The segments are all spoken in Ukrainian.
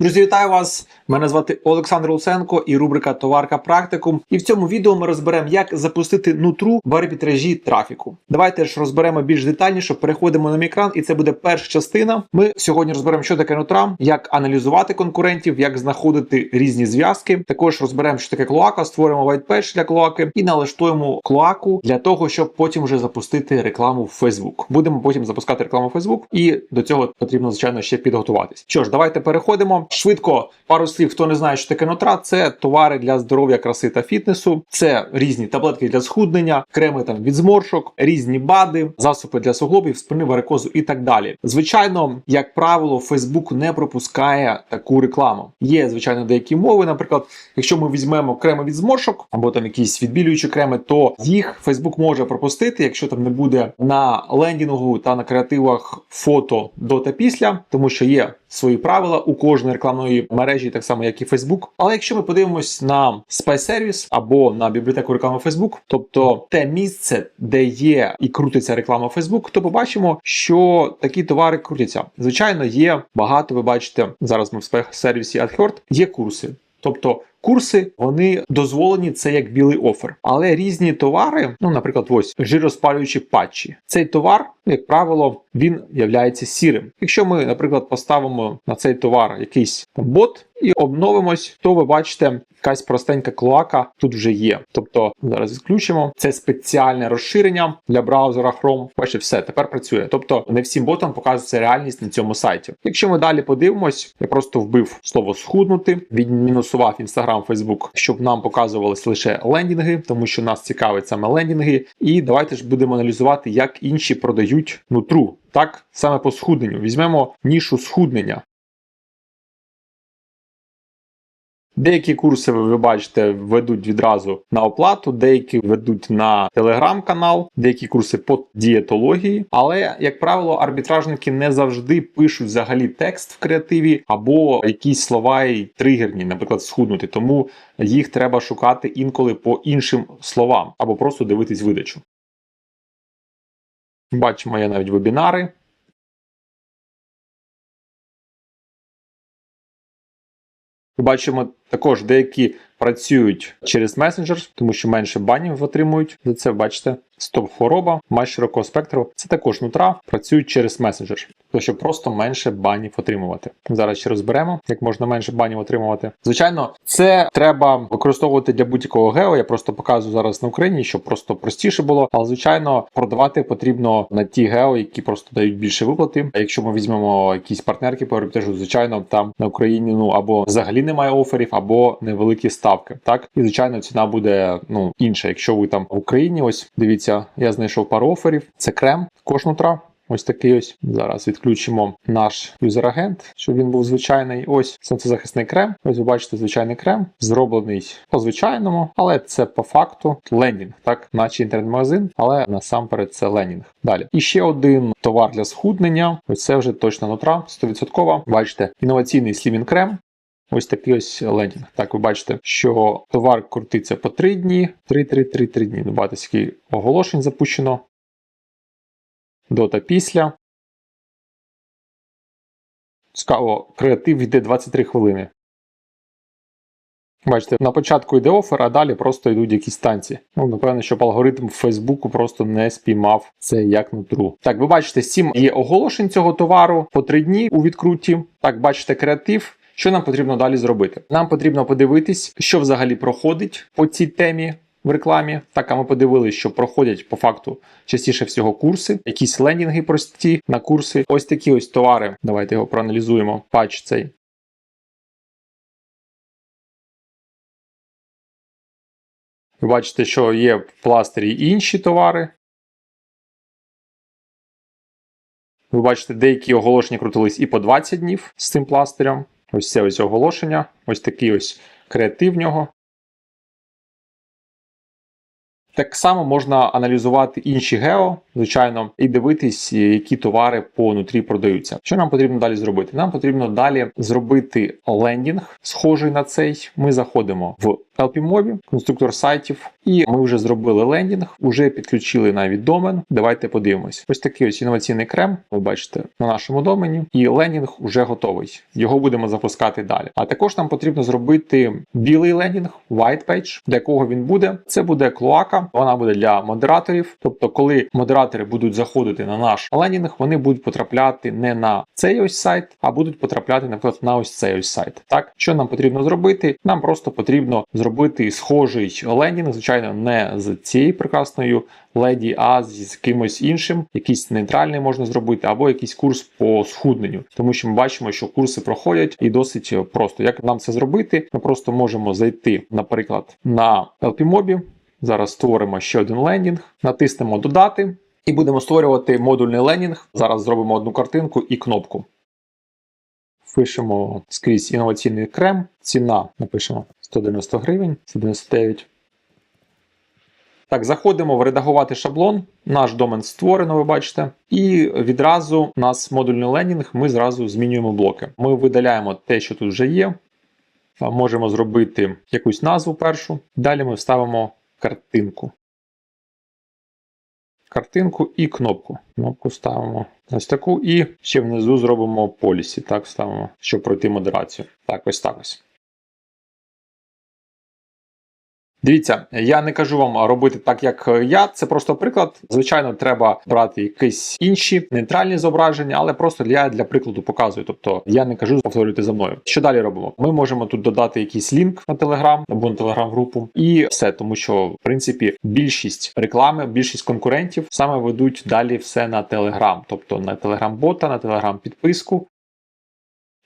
Друзі, вітаю вас! Мене звати Олександр Луценко і рубрика Товарка Практикум. І в цьому відео ми розберемо, як запустити нутру в арбітражі трафіку. Давайте ж розберемо більш детальніше. Переходимо на мій екран, і це буде перша частина. Ми сьогодні розберемо, що таке нутра, як аналізувати конкурентів, як знаходити різні зв'язки. Також розберемо, що таке клоака, створимо white для клоаки і налаштуємо клоаку для того, щоб потім вже запустити рекламу в Facebook. Будемо потім запускати рекламу в Facebook, і до цього потрібно звичайно ще підготуватись. Що ж, давайте переходимо. Швидко пару слів, хто не знає, що таке нутра, це товари для здоров'я, краси та фітнесу. Це різні таблетки для схуднення, креми там від зморшок, різні бади, засоби для суглобів, спини, варикозу і так далі. Звичайно, як правило, Facebook не пропускає таку рекламу. Є звичайно деякі мови. Наприклад, якщо ми візьмемо креми від зморшок або там якісь відбілюючі креми, то їх Facebook може пропустити, якщо там не буде на лендінгу та на креативах фото до та після, тому що є свої правила у кожної рекламної мережі, так само як і Facebook. Але якщо ми подивимось на Service або на бібліотеку реклами Facebook, тобто те місце, де є і крутиться реклама Facebook, то побачимо, що такі товари крутяться. Звичайно, є багато. Ви бачите зараз. Ми в Spy сервісі AdHerd, є курси, тобто. Курси вони дозволені це як білий офер, але різні товари, ну наприклад, ось жироспалюючі патчі. Цей товар, як правило, він являється сірим. Якщо ми, наприклад, поставимо на цей товар якийсь там бот і обновимось, то ви бачите, якась простенька клоака тут вже є. Тобто зараз відключимо це спеціальне розширення для браузера Chrome. Бачите, все тепер працює. Тобто не всім ботам показується реальність на цьому сайті. Якщо ми далі подивимось, я просто вбив слово схуднути, відмінусував Instagram, Facebook, щоб нам показувались лише лендінги, тому що нас цікавить саме лендінги. І давайте ж будемо аналізувати, як інші продають нутру. Так, саме по схудненню. Візьмемо нішу схуднення. Деякі курси ви, бачите ведуть відразу на оплату, деякі ведуть на телеграм-канал, деякі курси по дієтології. Але, як правило, арбітражники не завжди пишуть взагалі текст в креативі або якісь слова і тригерні, наприклад, схуднути. Тому їх треба шукати інколи по іншим словам або просто дивитись видачу. Бачимо, є навіть вебінари. Бачимо також деякі працюють через месенджер, тому що менше банів отримують. За це бачите, стоп хвороба, має широкого спектру. Це також нутра, працюють через месенджер, то щоб просто менше банів отримувати. Зараз ще розберемо, як можна менше банів отримувати. Звичайно, це треба використовувати для будь-якого гео. Я просто показую зараз на Україні, щоб просто простіше було. Але звичайно, продавати потрібно на ті гео, які просто дають більше виплати. А якщо ми візьмемо якісь партнерки по арбітражу, звичайно, там на Україні ну або взагалі немає оферів, або невеликі ставки. Так і звичайно, ціна буде ну інша. Якщо ви там в Україні, ось дивіться, я знайшов пару оферів. Це крем, також нутра. Ось такий ось. Зараз відключимо наш юзер-агент, щоб він був звичайний. Ось сонцезахисний крем. Ось ви бачите звичайний крем, зроблений по звичайному, але це по факту лендінг, так, наче інтернет-магазин, але насамперед це лендінг. Далі. І ще один товар для схуднення. Ось це вже точно нутра, 100%. Бачите, інноваційний слімін крем. Ось такий ось лендінг. Так, ви бачите, що товар крутиться по 3 дні, 3-3-3-3 дні. Багато скільки оголошень запущено. До та після. Цікаво, креатив йде 23 хвилини. Бачите, на початку йде офер, а далі просто йдуть якісь танці. Ну, напевно, щоб алгоритм Фейсбуку просто не спіймав це як нутру. Так, ви бачите, 7 є оголошень цього товару по 3 дні у відкрутті. Так, бачите, креатив. Що нам потрібно далі зробити? Нам потрібно подивитись, що взагалі проходить по цій темі в рекламі. Так, а ми подивилися, що проходять по факту частіше всього курси, якісь лендінги прості на курси. Ось такі ось товари. Давайте його проаналізуємо. Патч цей. Ви бачите, що є в пластирі інші товари. Ви бачите, деякі оголошення крутились і по 20 днів з цим пластирем. Ось це ось оголошення. Ось такий ось креатив нього. Так само можна аналізувати інші гео, звичайно, і дивитись, які товари по нутрі продаються. Що нам потрібно далі зробити? Нам потрібно далі зробити лендінг, схожий на цей. Ми заходимо в LPMOB, конструктор сайтів, і ми вже зробили лендінг, вже підключили навіть домен. Давайте подивимось. Ось такий ось інноваційний крем. Ви бачите на нашому домені, і лендінг вже готовий. Його будемо запускати далі. А також нам потрібно зробити білий лендінг, white page, для кого він буде. Це буде клоака. Вона буде для модераторів. Тобто, коли модератори будуть заходити на наш лендінг, вони будуть потрапляти не на цей ось сайт, а будуть потрапляти, наприклад, на ось цей ось сайт. Так, що нам потрібно зробити? Нам просто потрібно зробити схожий лендінг, звичайно, не з цією прекрасною леді, а з якимось іншим, якийсь нейтральний можна зробити, або якийсь курс по схудненню, тому що ми бачимо, що курси проходять і досить просто. Як нам це зробити? Ми просто можемо зайти, наприклад, на LPMOB, Зараз створимо ще один лендінг, натиснемо Додати і будемо створювати модульний лендінг. Зараз зробимо одну картинку і кнопку. Пишемо скрізь інноваційний крем. Ціна напишемо 190 гривень, 199. Так, заходимо в редагувати шаблон. Наш домен створено, ви бачите. І відразу у нас модульний лендінг, ми зразу змінюємо блоки. Ми видаляємо те, що тут вже є. Можемо зробити якусь назву першу. Далі ми вставимо картинку. Картинку і кнопку. Кнопку ставимо ось таку, і ще внизу зробимо полісі. Так, ставимо, щоб пройти модерацію. Так, ось так ось. Дивіться, я не кажу вам робити так, як я. Це просто приклад. Звичайно, треба брати якісь інші нейтральні зображення, але просто я для прикладу показую. Тобто я не кажу повторюйте за мною. Що далі робимо? Ми можемо тут додати якийсь лінк на Telegram або на Telegram групу, і все, тому що в принципі більшість реклами, більшість конкурентів саме ведуть далі все на Telegram, тобто на Telegram бота, на Telegram підписку.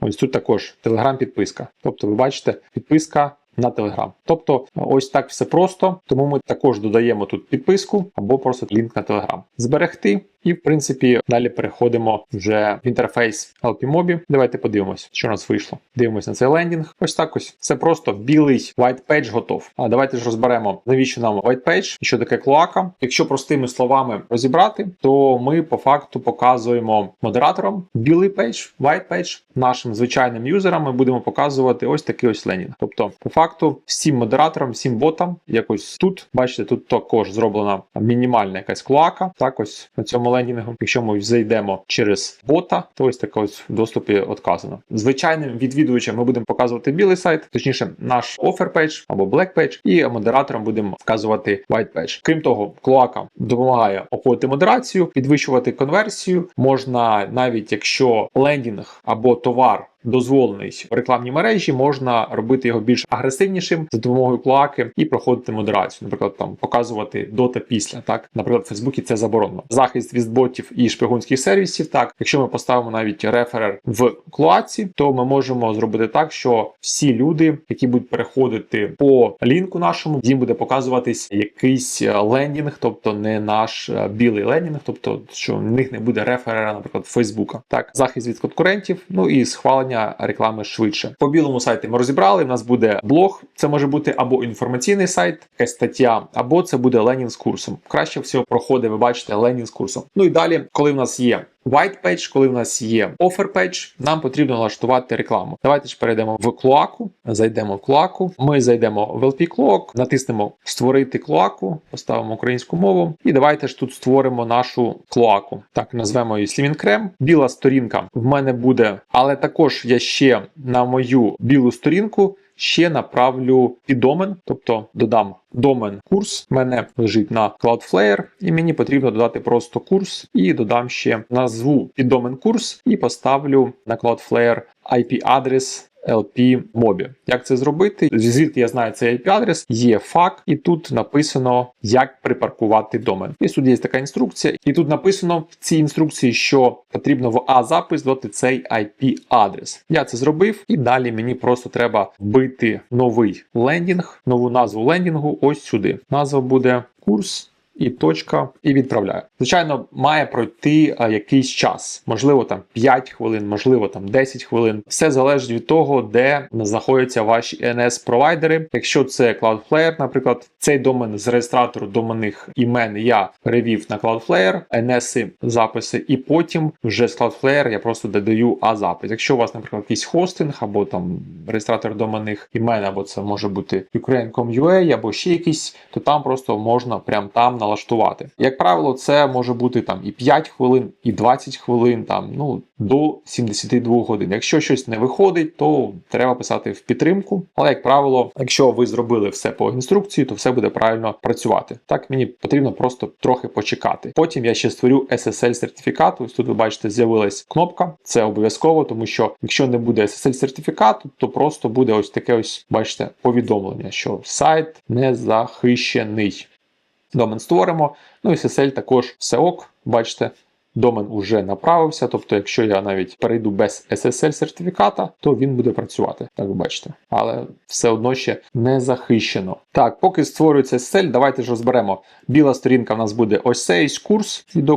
Ось тут також Telegram підписка. Тобто, ви бачите, підписка на Telegram. Тобто, ось так все просто. Тому ми також додаємо тут підписку або просто лінк на Telegram. Зберегти. І, в принципі, далі переходимо вже в інтерфейс LPMOB. Давайте подивимось, що у нас вийшло. Дивимося на цей лендінг. Ось так ось. Все просто білий white page готов. А давайте ж розберемо, навіщо нам white page що таке клоака. Якщо простими словами розібрати, то ми по факту показуємо модераторам білий пейдж, white page. Нашим звичайним юзерам ми будемо показувати ось такий ось лендінг. Тобто, по факту, всім модераторам, всім ботам, якось тут, бачите, тут також зроблена мінімальна якась клоака. Так ось на цьому лендінгу. Якщо ми зайдемо через бота, то ось таке ось в доступі отказано. Звичайним відвідувачам ми будемо показувати білий сайт, точніше, наш offer page або black page, і модераторам будемо вказувати white page. Крім того, клоака допомагає обходити модерацію, підвищувати конверсію. Можна навіть якщо лендінг або товар дозволений в рекламній мережі, можна робити його більш агресивнішим за допомогою клоаки і проходити модерацію. Наприклад, там показувати до та після. Так, наприклад, в Фейсбуці це заборонено. Захист від ботів і шпигунських сервісів. Так, якщо ми поставимо навіть реферер в клоаці, то ми можемо зробити так, що всі люди, які будуть переходити по лінку нашому, їм буде показуватись якийсь лендінг, тобто не наш білий лендінг, тобто що в них не буде реферера, наприклад, Фейсбука. Так, захист від конкурентів, ну і схвалення реклами швидше. По білому сайті ми розібрали. У нас буде блог. Це може бути або інформаційний сайт, якась стаття, або це буде Ленін з курсом. Краще всього проходить, ви бачите, Ленін з курсом. Ну і далі, коли в нас є white page, коли в нас є offer page, нам потрібно налаштувати рекламу. Давайте ж перейдемо в клоаку, зайдемо в клоаку. Ми зайдемо в LP Cloak, натиснемо Створити клоаку, поставимо українську мову. І давайте ж тут створимо нашу клоаку. Так, назвемо її Slimming Крем. Біла сторінка в мене буде, але також я ще на мою білу сторінку. Ще направлю і домен, тобто додам домен курс. У мене лежить на Cloudflare, і мені потрібно додати просто курс і додам ще назву під домен курс і поставлю на Cloudflare IP-адрес LP Mobi. Як це зробити? Звідки я знаю цей IP-адрес, є факт, і тут написано, як припаркувати домен. І тут є така інструкція, і тут написано в цій інструкції, що потрібно в А-запис додати цей IP-адрес. Я це зробив, і далі мені просто треба вбити новий лендінг, нову назву лендінгу ось сюди. Назва буде курс. І точка, і відправляю. Звичайно, має пройти якийсь час, можливо, там 5 хвилин, можливо, там 10 хвилин. Все залежить від того, де знаходяться ваші ens провайдери Якщо це Cloudflare, наприклад, цей домен з реєстратору доменних імен я перевів на Cloudflare, NS записи, і потім вже з Cloudflare я просто додаю а запис. Якщо у вас, наприклад, якийсь хостинг або там реєстратор доменних імен, або це може бути Ukraine.com.ua, або ще якийсь, то там просто можна прям там налаштувати. Як правило, це може бути там і 5 хвилин, і 20 хвилин, там ну до 72 годин. Якщо щось не виходить, то треба писати в підтримку. Але як правило, якщо ви зробили все по інструкції, то все буде правильно працювати. Так мені потрібно просто трохи почекати. Потім я ще створю SSL сертифікат. Ось тут ви бачите, з'явилась кнопка. Це обов'язково, тому що якщо не буде SSL сертифікату, то просто буде ось таке ось, бачите, повідомлення, що сайт не захищений. Домен створимо. Ну і SSL також все ок, бачите. Домен уже направився, тобто, якщо я навіть перейду без SSL сертифіката, то він буде працювати, так ви бачите. Але все одно ще не захищено. Так, поки створюється SSL, давайте ж розберемо. Біла сторінка в нас буде ось цей курс від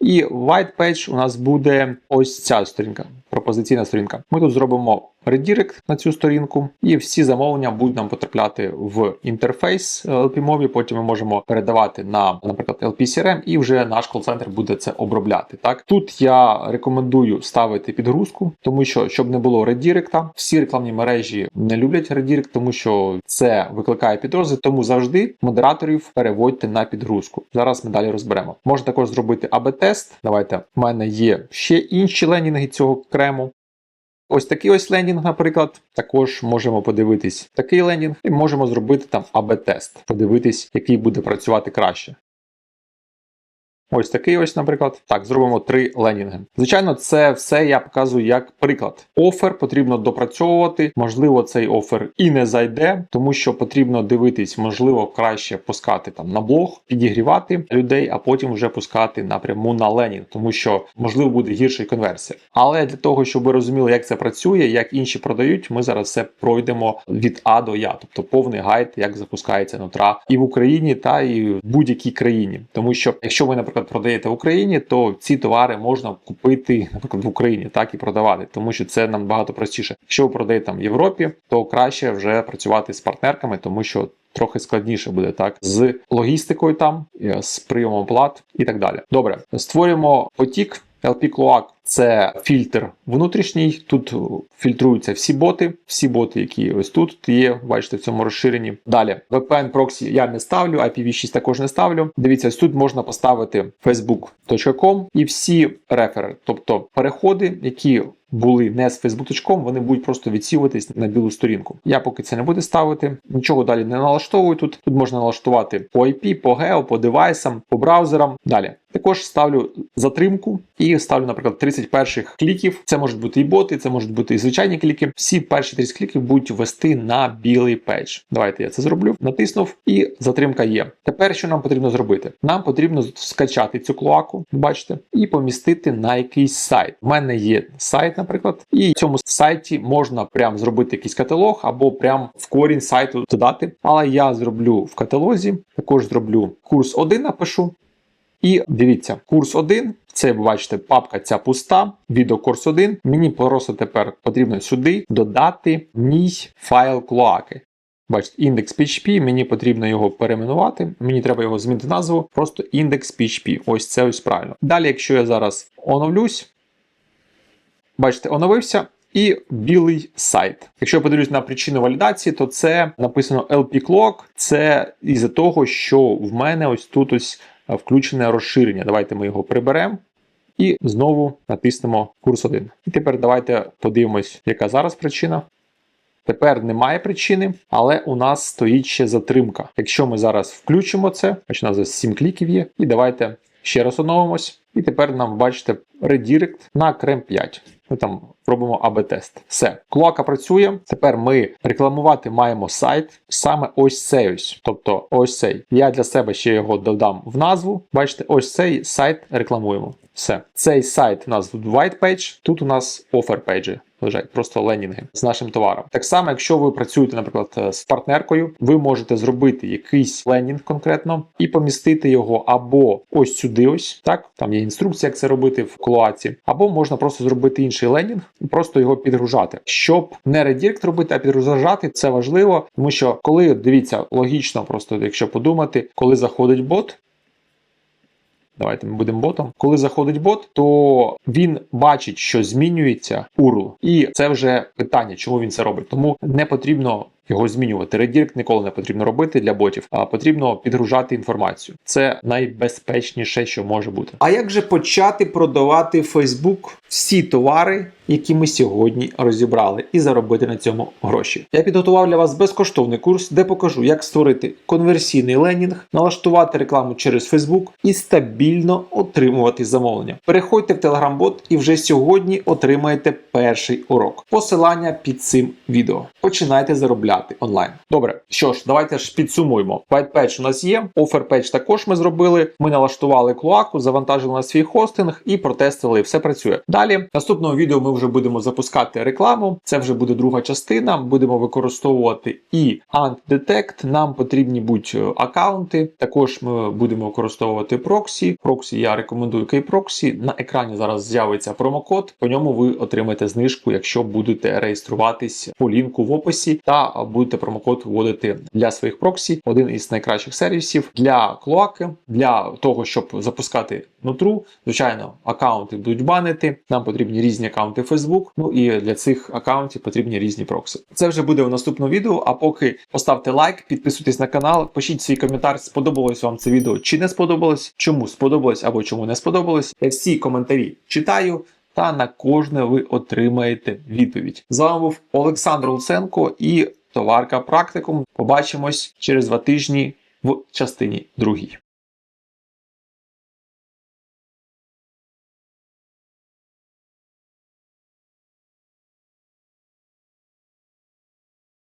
і white page у нас буде ось ця сторінка, пропозиційна сторінка. Ми тут зробимо редірект на цю сторінку, і всі замовлення будуть нам потрапляти в інтерфейс LP мові. Потім ми можемо передавати на, наприклад, LP CRM, і вже наш кол-центр буде це обробляти. Так тут я рекомендую ставити підгрузку, тому що щоб не було редіректа, всі рекламні мережі не люблять редірект, тому що це викликає підрози. Тому завжди модераторів переводьте на підгрузку. Зараз ми далі розберемо. Можна також зробити АБ-тест. Давайте в мене є ще інші ленінги цього крему. Ось такий ось лендінг, наприклад, також можемо подивитись такий лендінг, і можемо зробити там АБ-тест, подивитись, який буде працювати краще. Ось такий ось, наприклад. Так, зробимо три ленінги. Звичайно, це все я показую як приклад. Офер потрібно допрацьовувати. Можливо, цей офер і не зайде, тому що потрібно дивитись, можливо, краще пускати там на блог, підігрівати людей, а потім вже пускати напряму на ленінг, тому що можливо буде гірша конверсія. Але для того, щоб ви розуміли, як це працює, як інші продають, ми зараз все пройдемо від А до Я, тобто повний гайд, як запускається нутра і в Україні, та і в будь-якій країні. Тому що, якщо ви, наприклад, продаєте в Україні, то ці товари можна купити, наприклад, в Україні, так і продавати, тому що це нам багато простіше. Якщо ви продаєте там в Європі, то краще вже працювати з партнерками, тому що. Трохи складніше буде так з логістикою, там з прийомом плат і так далі. Добре, створюємо потік LP Cloak це фільтр внутрішній. Тут фільтруються всі боти, всі боти, які ось тут є, бачите, в цьому розширенні. Далі VPN проксі я не ставлю, IPv6 також не ставлю. Дивіться, ось тут можна поставити facebook.com і всі рефери, тобто переходи, які були не з facebook.com, вони будуть просто відсівуватись на білу сторінку. Я поки це не буду ставити, нічого далі не налаштовую тут. Тут можна налаштувати по IP, по гео, по девайсам, по браузерам. Далі. Також ставлю затримку і ставлю, наприклад, 30 перших кліків. Це можуть бути і боти, це можуть бути і звичайні кліки. Всі перші 30 кліків будуть вести на білий пейдж. Давайте я це зроблю. Натиснув, і затримка є. Тепер що нам потрібно зробити? Нам потрібно скачати цю клоаку, бачите, і помістити на якийсь сайт. У мене є сайт, наприклад, і в цьому сайті можна прям зробити якийсь каталог або прям в корінь сайту додати. Але я зроблю в каталозі, також зроблю курс 1 напишу. І дивіться, курс 1, це ви бачите, папка ця пуста, відеокурс 1. Мені просто тепер потрібно сюди додати мій файл клоаки. Бачите, індекс PHP, мені потрібно його перейменувати, мені треба його змінити назву, просто індекс PHP. Ось це ось правильно. Далі, якщо я зараз оновлюсь, бачите, оновився. І білий сайт. Якщо я подивлюсь на причину валідації, то це написано LP Clock. Це із-за того, що в мене ось тут ось включене розширення. Давайте ми його приберемо. І знову натиснемо курс 1. І тепер давайте подивимось, яка зараз причина. Тепер немає причини, але у нас стоїть ще затримка. Якщо ми зараз включимо це, бачите, у нас зараз 7 кліків є. І давайте ще раз оновимось. І тепер нам бачите редірект на крем 5. Ми там робимо АБ-тест. Все, клоака працює. Тепер ми рекламувати маємо сайт саме ось цей ось. Тобто ось цей. Я для себе ще його додам в назву. Бачите, ось цей сайт рекламуємо. Все. Цей сайт у нас тут white page, тут у нас offer page лежать, просто ленінги з нашим товаром. Так само, якщо ви працюєте, наприклад, е, з партнеркою, ви можете зробити якийсь ленінг конкретно і помістити його або ось сюди, ось так. Там є інструкція, як це робити в клоаці, або можна просто зробити інший ленінг і просто його підгружати. Щоб не редірект робити, а підгружати, це важливо, тому що коли дивіться, логічно, просто якщо подумати, коли заходить бот. Давайте ми будемо ботом. Коли заходить бот, то він бачить, що змінюється URL. І це вже питання, чому він це робить. Тому не потрібно його змінювати. Редірект ніколи не потрібно робити для ботів, а потрібно підгружати інформацію. Це найбезпечніше, що може бути. А як же почати продавати Facebook всі товари, які ми сьогодні розібрали, і заробити на цьому гроші? Я підготував для вас безкоштовний курс, де покажу, як створити конверсійний ленінг, налаштувати рекламу через Facebook і стабільно отримувати замовлення. Переходьте в Telegram-бот і вже сьогодні отримаєте перший урок. Посилання під цим відео. Починайте заробляти онлайн. Добре, що ж, давайте ж підсумуємо. White Page у нас є, Offer Page також ми зробили. Ми налаштували клоаку, завантажили на свій хостинг і протестили. Все працює. Далі, наступного відео ми вже будемо запускати рекламу. Це вже буде друга частина. Будемо використовувати і Ant Detect. Нам потрібні будь аккаунти. Також ми будемо використовувати проксі. Проксі я рекомендую Kproxy. На екрані зараз з'явиться промокод. По ньому ви отримаєте знижку, якщо будете реєструватись по лінку в описі та будете промокод вводити для своїх проксі. Один із найкращих сервісів для клоаки, для того, щоб запускати нутру. Звичайно, аккаунти будуть банити. Нам потрібні різні аккаунти Facebook. Ну і для цих аккаунтів потрібні різні прокси. Це вже буде в наступному відео. А поки поставте лайк, підписуйтесь на канал, пишіть свій коментар, сподобалось вам це відео чи не сподобалось, чому сподобалось або чому не сподобалось. Я всі коментарі читаю. Та на кожне ви отримаєте відповідь. З вами був Олександр Луценко і товарка практикум. Побачимось через два тижні в частині другій.